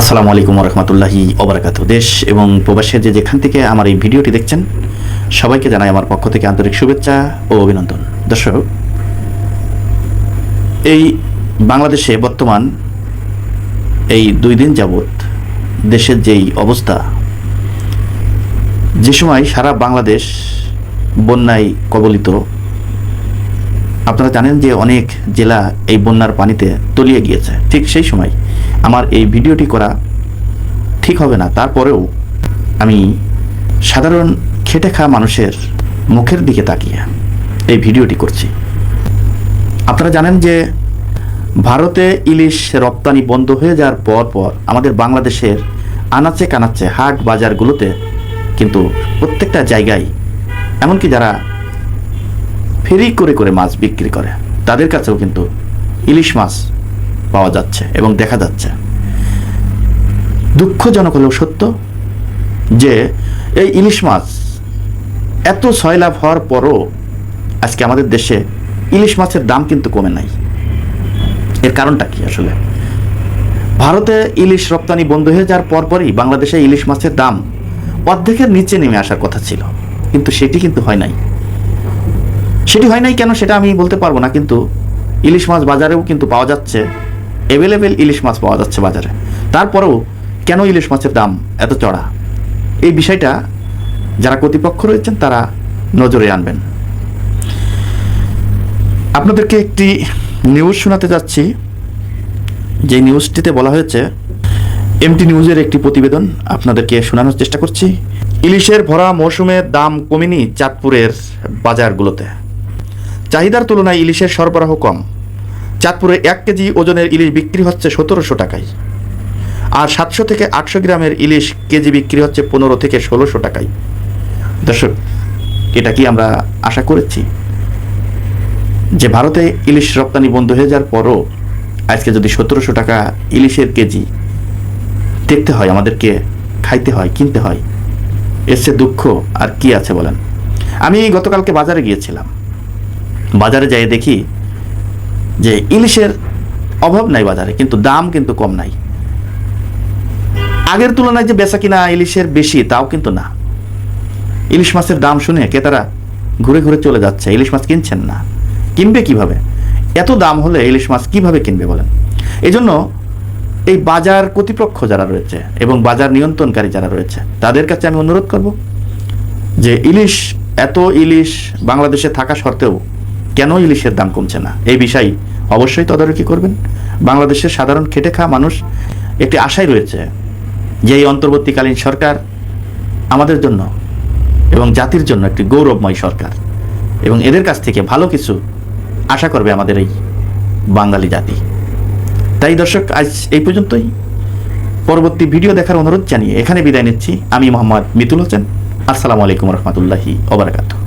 আসসালামু আলাইকুম রহমতুল্লাহি ওবরাকাত দেশ এবং প্রবাসের যে যেখান থেকে আমার এই ভিডিওটি দেখছেন, সবাইকে জানাই আমার পক্ষ থেকে আন্তরিক শুভেচ্ছা ও অভিনন্দন। দর্শক, এই বাংলাদেশে বর্তমান এই দুই দিন যাবৎ দেশের যেই অবস্থা, যে সময় সারা বাংলাদেশ বন্যায় কবলিত আপনারা জানেন যে অনেক জেলা এই বন্যার পানিতে তলিয়ে গিয়েছে। ঠিক সেই সময় আমার এই ভিডিওটি করা ঠিক হবে না। তারপরেও আমি সাধারণ খেটে খাওয়া মানুষের মুখের দিকে তাকিয়ে এই ভিডিওটি করছি। আপনারা জানেন যে ভারতে ইলিশ রপ্তানি বন্ধ হয়ে যাওয়ার পর পর আমাদের বাংলাদেশের আনাচে কানাচে হাট বাজারগুলোতে কিন্তু প্রত্যেকটা জায়গায়, এমনকি যারা ফেরি করে করে মাছ বিক্রি করে। তাদের কাছেও কিন্তু ইলিশ মাছ পাওয়া যাচ্ছে এবং দেখা যাচ্ছে। দুঃখজনক হলেও সত্য যে এই ইলিশ মাছ এত সয়লাভ হওয়ার পরও আজকে আমাদের দেশে ইলিশ মাছের দাম কিন্তু কমে নাই। এর কারণটা কি আসলে? ভারতে ইলিশ রপ্তানি বন্ধ হয়ে যাওয়ার পরপরই বাংলাদেশে ইলিশ মাছের দাম অর্ধেকের নিচে নেমে আসার কথা ছিল। কিন্তু সেটি কিন্তু হয় নাই। সেটি হয় নাই কেন সেটা আমি বলতে পারব না, কিন্তু ইলিশ মাছ বাজারেও কিন্তু পাওয়া যাচ্ছে অ্যাভেলেবেল ইলিশ মাছ পাওয়া যাচ্ছে বাজারে। তারপরেও কেন ইলিশ মাছের দাম এত চড়া? এই বিষয়টা যারা কর্তৃপক্ষ রয়েছেন তারা নজরে আনবেন। আপনাদেরকে একটি নিউজ শোনাতে যাচ্ছি। যে নিউজটিতে বলা হয়েছে এমটি নিউজের একটি প্রতিবেদন আপনাদেরকে শোনানোর চেষ্টা করছি। ইলিশের ভরা মৌসুমে দাম কমেনি চাঁদপুরের বাজারগুলোতে। চাহিদার তুলনায় ইলিশের সরবরাহ কম। চাঁদপুরে এক কেজি ওজনের ইলিশ বিক্রি হচ্ছে সতেরোশো টাকায়। আর সাতশো থেকে আটশো গ্রামের ইলিশ কেজি বিক্রি হচ্ছে পনেরো থেকে ষোলোশো টাকায়। দর্শক, এটা কি আমরা আশা করেছি? যে ভারতে ইলিশ রপ্তানি বন্ধ হয়ে যাওয়ার পরও আজকে যদি সতেরোশো টাকা ইলিশের কেজি দেখতে হয়, আমাদেরকে খাইতে হয়, কিনতে হয়, এর দুঃখ আর কি আছে বলেন? আমি গতকালকে বাজারে গিয়েছিলাম। বাজারে যাই দেখি যে ইলিশের অভাব নাই বাজারে, কিন্তু দাম কিন্তু কম নাই। আগের তুলনায় যে বেচা কিনা ইলিশের বেশি, তাও কিন্তু না। ইলিশ মাছের দাম শুনে ক্রেতারা ঘুরে ঘুরে চলে যাচ্ছে, ইলিশ মাছ কিনছেন না। কিনবে কীভাবে? এত দাম হলে ইলিশ মাছ কীভাবে কিনবে বলেন? এই জন্য এই বাজার কর্তৃপক্ষ যারা রয়েছে এবং বাজার নিয়ন্ত্রণকারী যারা রয়েছে, তাদের কাছে আমি অনুরোধ করব যে ইলিশ, এত ইলিশ বাংলাদেশে থাকা সত্ত্বেও কেন ইলিশের দাম কমছে না? এই বিষয়ে অবশ্যই তদারকি করবেন। বাংলাদেশের সাধারণ খেটে খাওয়া মানুষ একটি আশায় রয়েছে যে এই অন্তর্বর্তীকালীন সরকার আমাদের জন্য এবং জাতির জন্য একটি গৌরবময় সরকার এবং এদের কাছ থেকে ভালো কিছু আশা করবে আমাদের এই বাঙালি জাতি। তাই দর্শক, আজ এই পর্যন্তই। পরবর্তী ভিডিও দেখার অনুরোধ জানিয়ে এখানে বিদায় নিচ্ছি। আমি মোহাম্মদ মিতুল হোসেন। আসসালামু আলাইকুম রহমতুল্লাহি ওবরাকাতু